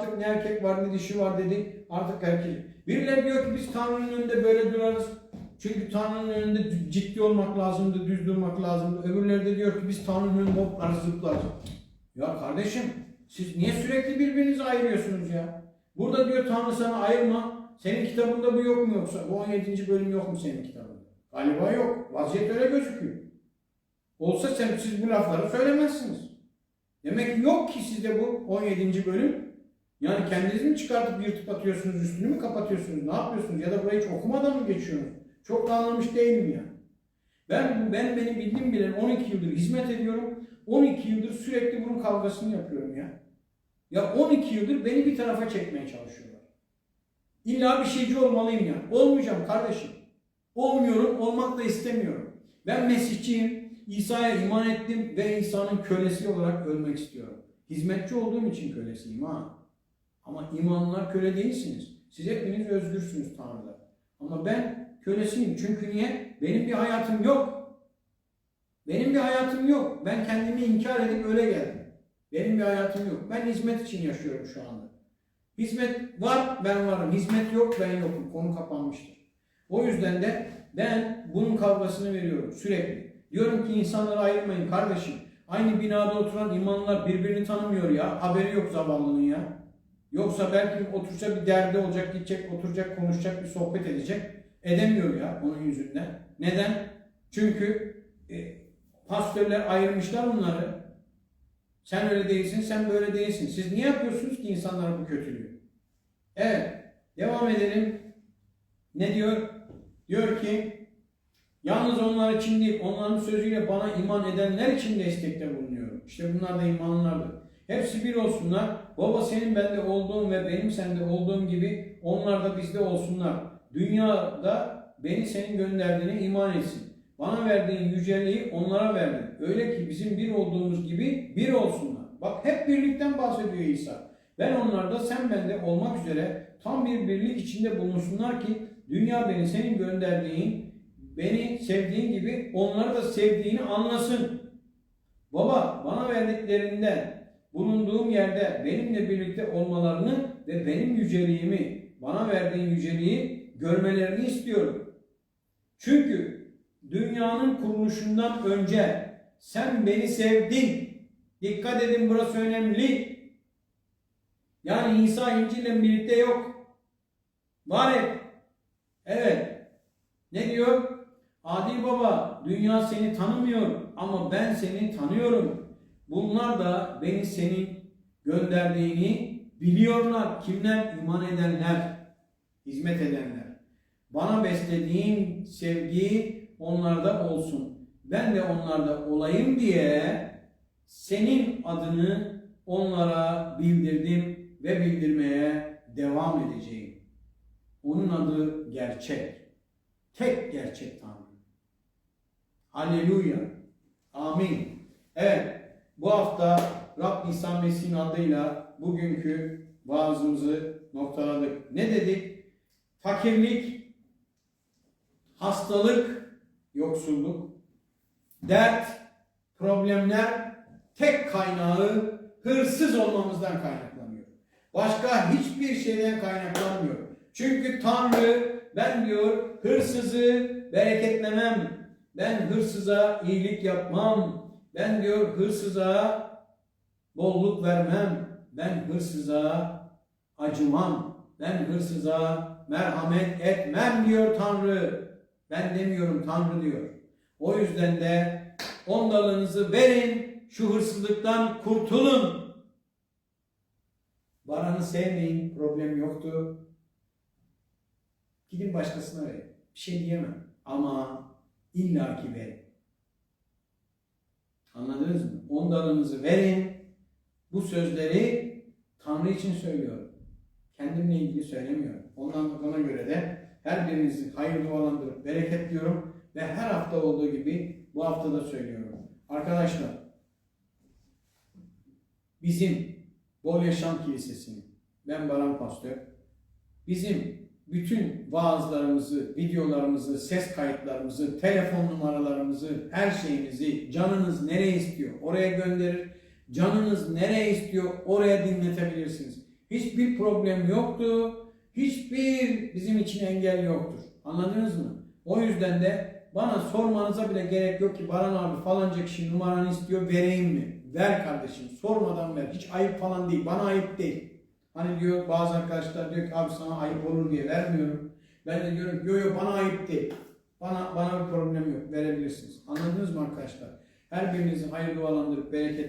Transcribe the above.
artık ne erkek var ne dişi var dedi. Artık erkek. Birileri diyor ki biz Tanrı'nın önünde böyle durarız. Çünkü Tanrı'nın önünde ciddi olmak lazımdı, düz durmak lazımdı. Öbürleri de diyor ki biz Tanrı'nın önünde hoplarız, zıplarız. Ya kardeşim siz niye sürekli birbirinizi ayırıyorsunuz ya? Burada diyor Tanrı sana ayırma. Senin kitabında bu yok mu yoksa? Bu 17. bölüm yok mu senin kitabında? Galiba yok. Vaziyet öyle gözüküyor. Olsa sen, siz bu lafları söylemezsiniz. Demek ki yok ki sizde bu 17. bölüm. Yani kendinizi mi çıkartıp yırtıp atıyorsunuz, üstünü mü kapatıyorsunuz, ne yapıyorsunuz? Ya da burayı hiç okumadan mı geçiyorsunuz? Çok da anlamış değilim ya. Ben, ben benim bildiğim bilen 12 yıldır hizmet ediyorum. 12 yıldır sürekli bunun kavgasını yapıyorum ya. Ya 12 yıldır beni bir tarafa çekmeye çalışıyorlar. İlla bir şeyci olmalıyım ya. Olmayacağım kardeşim. Olmuyorum, olmak da istemiyorum. Ben Mesihçiyim. İsa'ya iman ettim ve İsa'nın kölesi olarak ölmek istiyorum. Hizmetçi olduğum için kölesiyim ha. Ama imanlılar köle değilsiniz. Siz hepiniz özgürsünüz Tanrı'da. Ama ben kölesiyim. Çünkü niye? Benim bir hayatım yok. Benim bir hayatım yok. Ben kendimi inkar edip öyle geldim. Benim bir hayatım yok. Ben hizmet için yaşıyorum şu anda. Hizmet var, ben varım. Hizmet yok, ben yokum. Konu kapanmıştır. O yüzden de ben bunun kavgasını veriyorum sürekli. Diyorum ki insanları ayırmayın kardeşim. Aynı binada oturan imanlar birbirini tanımıyor ya. Haberi yok zavallının ya. Yoksa belki otursa bir derdi olacak, gidecek, oturacak, konuşacak, bir sohbet edecek. Edemiyor ya onun yüzünden. Neden? Çünkü e, pastörler ayırmışlar bunları. Sen öyle değilsin, sen böyle değilsin. Siz niye yapıyorsunuz ki insanlara bu kötülüğü? Evet, devam edelim. Ne diyor? Diyor ki, yalnız onlar için değil, onların sözüyle bana iman edenler için destekte bulunuyorum. İşte bunlar da imanlılardır. Hepsi bir olsunlar. Baba senin bende olduğun ve benim sende olduğum gibi onlar da bizde olsunlar. Dünyada beni senin gönderdiğine iman etsin. Bana verdiğin yüceliği onlara verdin. Öyle ki bizim bir olduğumuz gibi bir olsunlar. Bak hep birlikten bahsediyor İsa. Ben onlarda sen bende olmak üzere tam bir birlik içinde bulunsunlar ki dünya beni senin gönderdiğin, beni sevdiğin gibi onları da sevdiğini anlasın. Baba bana verdiklerinden bulunduğum yerde benimle birlikte olmalarını ve benim yüceliğimi, bana verdiğin yüceliği görmelerini istiyorum. Çünkü dünyanın kuruluşundan önce sen beni sevdin. Dikkat edin burası önemli. Yani İsa İncil'le birlikte yok. Var hep. Evet. Ne diyor? Adil baba, dünya seni tanımıyor ama ben seni tanıyorum. Bunlar da beni senin gönderdiğini biliyorlar. Kimler? İman edenler, hizmet edenler. Bana beslediğin sevgi onlarda olsun. Ben de onlarda olayım diye senin adını onlara bildirdim ve bildirmeye devam edeceğim. Onun adı gerçek. Tek gerçek Tanrı. Haleluya. Amin. Evet. Bu hafta Rab İsa Mesih'in adıyla bugünkü vaazımızı noktaladık. Ne dedik? Fakirlik, hastalık, yoksulluk, dert, problemler tek kaynağı hırsız olmamızdan kaynaklanıyor. Başka hiçbir şeyden kaynaklanmıyor. Çünkü Tanrı ben diyor hırsızı bereketlemem. Ben hırsıza iyilik yapmam. Ben diyor hırsıza bolluk vermem. Ben hırsıza acımam. Ben hırsıza merhamet etmem diyor Tanrı. Ben demiyorum Tanrı diyor. O yüzden de ondalınızı verin, şu hırsızlıktan kurtulun. Baranı sevmeyin, problem yoktu. Gidin başkasına verin. Bir şey diyemem. Ama illaki verin. Anladınız mı? Ondalınızı verin. Bu sözleri Tanrı için söylüyorum. Kendimle ilgili söylemiyorum. Ondan ona göre de her birinizi hayırlı olandırıp bereketliyorum ve her hafta olduğu gibi bu hafta da söylüyorum. Arkadaşlar bizim Bol Yaşam Kilisesi'nin ben Baran Pastör bizim bütün vaazlarımızı, videolarımızı, ses kayıtlarımızı, telefon numaralarımızı, her şeyimizi canınız nereye istiyor oraya gönderir. Canınız nereye istiyor oraya dinletebilirsiniz. Hiçbir problem yoktu. Hiçbir bizim için engel yoktur. Anladınız mı? O yüzden de bana sormanıza bile gerek yok ki Baran abi falanca kişi numaranı istiyor vereyim mi? Ver kardeşim. Sormadan ver. Hiç ayıp falan değil. Bana ayıp değil. Hani diyor bazı arkadaşlar diyor ki abi sana ayıp olur diye vermiyorum. Ben de diyorum yok yok bana ayıp değil. Bana bana bir problem yok. Verebilirsiniz. Anladınız mı arkadaşlar? Her birinizin hayır dualandırıp bereket